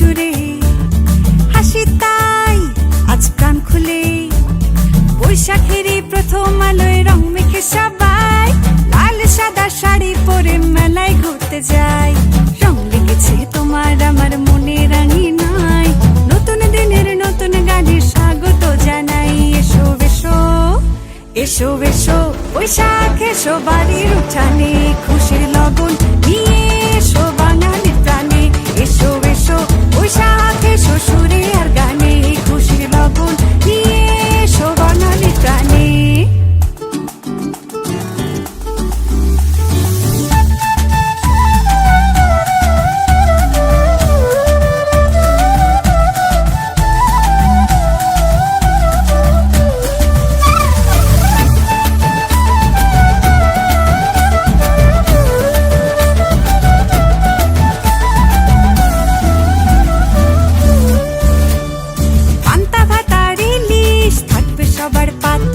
জুড়ে। হাসি তাই আজ প্রাণ খুলে। বৈশাখের প্রথম আলোয় রং মেখে সবাই লাল সাদা শাড়ি পরে মেলায় ঘুরতে যায়। রং লেগেছে তোমার আমার মনে রাঙি নাই নতুন দিনের নতুন গানের স্বাগত জানাই। এসো এসো এসো এসো, বৈশাখ এসো বাড়ির উঠানে। খুশির লগন